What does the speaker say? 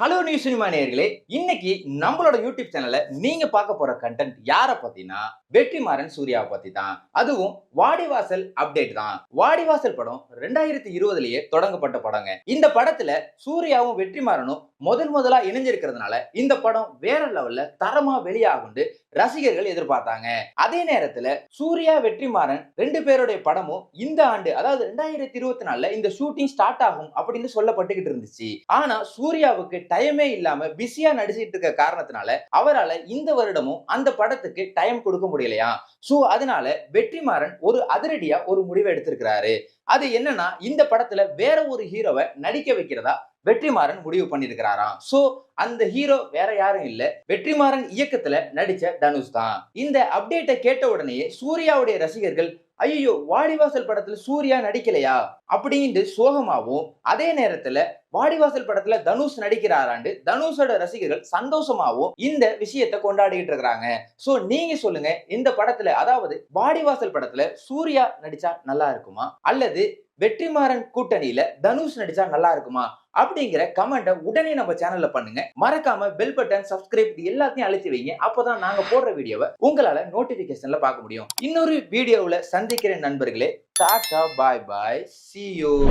Hello news cinema நேயர்களே இன்னைக்கு நம்மளோட யூடியூப் சேனல்ல நீங்க பார்க்க போற கண்டென்ட் யாரை பத்தினா வெற்றிமாறன் சூர்யாவை பத்தி தான் அதுவும் வாடிவாசல் அப்டேட் தான். வாடிவாசல் படம் ரெண்டாயிரத்தி இருபதுலயே தொடங்கப்பட்ட படங்க. இந்த படத்துல சூர்யாவும் வெற்றிமாறனும் முதல் முதலா இணைஞ்சிருக்கிறதுனால இந்த படம் வேற லெவல்ல தரமா வெளியாகுண்டு ரசிகர்கள் எதிர்பார்த்தாங்க. அதே நேரத்துல சூர்யா வெற்றிமாறன் ரெண்டு பேருடைய படமும் இந்த ஆண்டு அதாவது ரெண்டாயிரத்தி இருபத்தி நாலுல இந்த ஷூட்டிங் ஸ்டார்ட் ஆகும் அப்படின்னு சொல்லப்பட்டுக்கிட்டு இருந்துச்சு. ஆனா சூர்யாவுக்கு டைமே இல்லாம பிஸியா நடிச்சிட்டு இருக்க காரணத்தினால அவரால இந்த வருடமும் அந்த படத்துக்கு டைம் கொடுக்க முடியலையா? சோ அதனால வெற்றிமாறன் ஒரு அதிரடியா ஒரு முடிவை எடுத்திருக்கிறாரு. அது என்னன்னா இந்த படத்துல வேற ஒரு ஹீரோவை நடிக்க வைக்கிறதா வெற்றிமாறன் முடிவு பண்ணிருக்கிறாராம் சோ அந்த ஹீரோ வேற யாரும் இல்ல. வெற்றிமாறன் இயக்கத்துல நடிச்ச தனுஷ் தான். இந்த அப்டேட்டை கேட்ட உடனே சூர்யாவுடைய ரசிகர்கள் ஐயோ வாடிவாசல் படத்துல சூர்யா நடிக்கலையா? அப்படின்ட்டு சோகமாவும் அதே நேரத்துல வாடிவாசல் படத்துல தனுஷ் நடிக்கிறாராண்டு தனுஷோட ரசிகர்கள் சந்தோஷமாவும் இந்த விஷயத்தை கொண்டாடிட்டு இருக்கிறாங்க. சோ நீங்க சொல்லுங்க இந்த படத்துல அதாவது வாடிவாசல் படத்துல சூர்யா நடிச்சா நல்லா இருக்குமா? அல்லது வெற்றிமாறன் கூட்டணியில தனுஷ் நடிச்சா நல்லா இருக்குமா அப்படிங்கிற கமெண்ட்டை உடனே நம்ம சேனல்ல பண்ணுங்க. மறக்காம பெல் பட்டன் சப்ஸ்கிரைப் எல்லாத்தையும் அழைச்சி வைங்க. அப்போதான் நாங்க போடுற வீடியோவை உங்களால நோட்டிபிகேஷன்ல பார்க்க முடியும். இன்னொரு வீடியோவில் சந்திக்கிற நண்பர்களே. Tata bye bye see you